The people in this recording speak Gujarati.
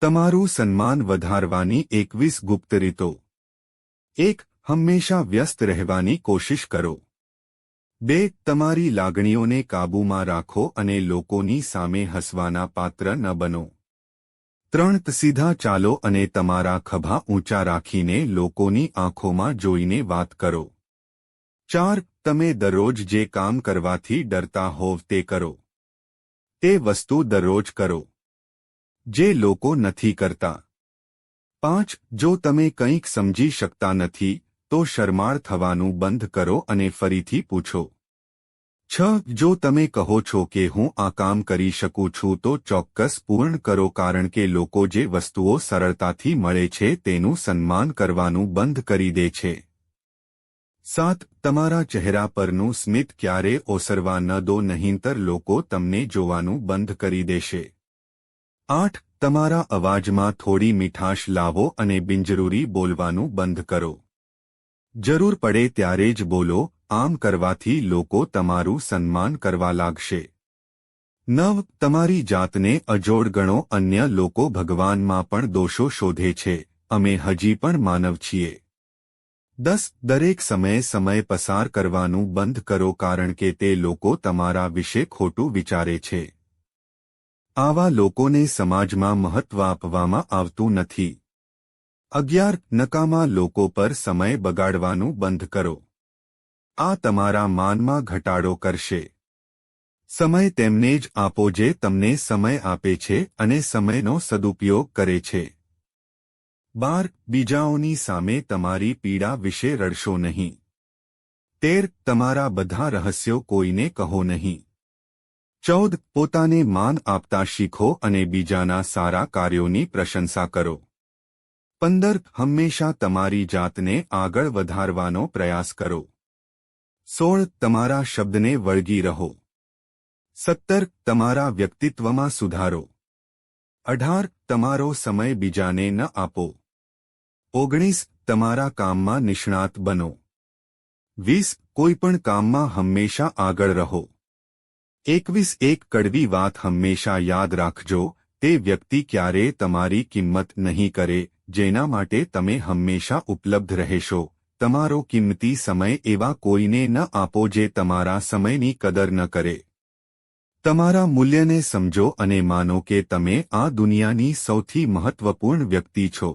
તમારું સન્માન વધારવાની એકવીસ ગુપ્ત રીતો. એક, હંમેશા વ્યસ્ત રહેવાની કોશિશ કરો. બે, તમારી લાગણીઓને કાબૂમાં રાખો અને લોકોની સામે હસવાના પાત્ર ન બનો. ત્રણ, સીધા ચાલો અને તમારા ખભા ઊંચા રાખીને લોકોની આંખોમાં જોઈને વાત કરો. ચાર, તમે દરરોજ જે કામ કરવાથી ડરતા હોવ તે કરો. તે વસ્તુ દરરોજ કરો. જે લોકો નથી કરતા. પાંચ, જો તમે કંઈક સમજી શકતા નથી, તો શરમાળ થવાનું બંધ કરો અને ફરીથી પૂછો. છ, જો તમે કહો છો કે હું આ કામ કરી શકું છું, તો ચોક્કસ પૂર્ણ કરો, કારણ કે લોકો જે વસ્તુઓ સરળતાથી મળે છે, તેનું સન્માન કરવાનું બંધ કરી દે છે. સાત, તમારા ચહેરા પરનું સ્મિત ક્યારે ઓસરવા ન દો, નહીંતર લોકો તમને જોવાનું બંધ કરી દેશે. આઠ, તમારા અવાજમાં થોડી મીઠાશ લાવો અને બિનજરૂરી બોલવાનું બંધ કરો. જરૂર પડે ત્યારે જ બોલો, આમ કરવાથી લોકો તમારું સન્માન કરવા લાગશે. નવ, તમારી જાતને અજોડ ગણો, અન્ય લોકો ભગવાનમાં પણ દોષો શોધે છે, અમે હજી પણ માનવ છીએ. દસ, દરેક સમયે સમય પસાર કરવાનું બંધ કરો, કારણ કે તે લોકો તમારા વિશે ખોટું વિચારે છે. આવા લોકોને સમાજમાં મહત્વ આપવામાં આવતું નથી. અગિયાર, નકામા લોકો પર સમય બગાડવાનું બંધ કરો. આ તમારા માનમાં ઘટાડો કરશે. સમય તેમને જ આપો જે તમને સમય આપે છે અને સમયનો સદુપયોગ કરે છે. બાર, બીજાઓની સામે તમારી પીડા વિશે રડશો નહીં. તેર, તમારા બધા રહસ્યો કોઈને કહો નહીં. ચૌદ, પોતાને માન આપતા શીખો અને બીજાના સારા કાર્યોની પ્રશંસા કરો. પંદર, હંમેશા તમારી જાતને આગળ વધારવાનો પ્રયાસ કરો. સોળ, તમારા શબ્દને વળગી રહો. સત્તર, તમારા વ્યક્તિત્વમાં સુધારો. અઢાર, તમારો સમય બીજાને ન આપો. ઓગણીસ, તમારા કામમાં નિષ્ણાત બનો. વીસ કોઈપણ કામમાં હંમેશા આગળ રહો. એકવીસ એક કડવી વાત હંમેશા યાદ રાખજો, તે વ્યક્તિ ક્યારેય તમારી કિંમત નહીં કરે, જેના માટે તમે હંમેશા ઉપલબ્ધ રહેશો. તમારો કિંમતી સમય એવા કોઈને ન આપો જે તમારા સમયની કદર ન કરે. તમારા મૂલ્યને સમજો અને માનો કે તમે આ દુનિયાની સૌથી મહત્વપૂર્ણ વ્યક્તિ છો.